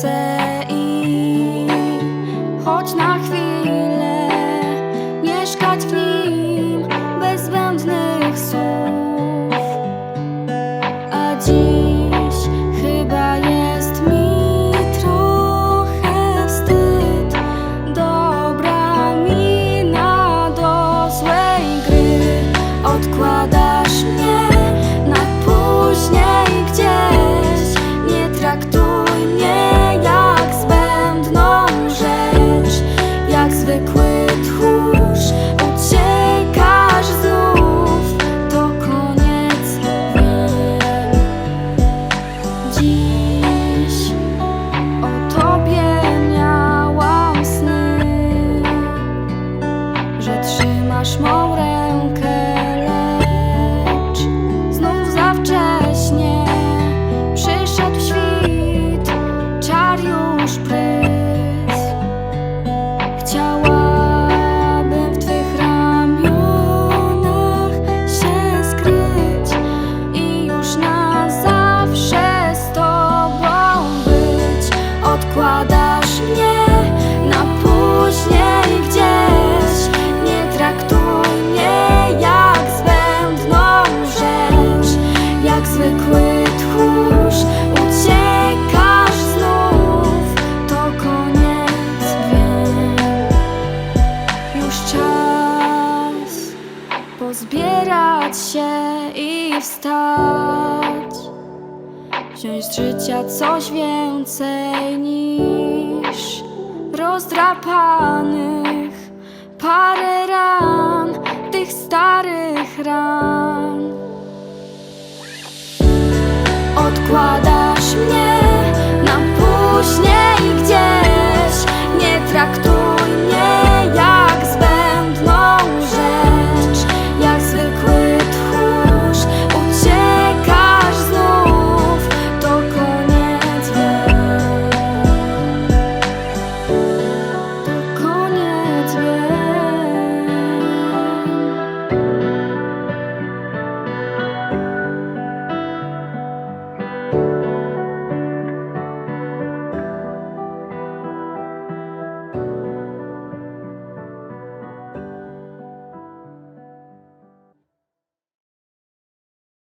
said Odkładasz mnie na później gdzieś. Nie traktuj mnie jak zbędną rzecz, jak zwykły tchórz. Uciekasz znów, to koniec wiem. Już czas pozbierać się i wstać. Wziąć z życia coś więcej niż rozdrapanych parę ran, tych starych ran. Odkładasz mnie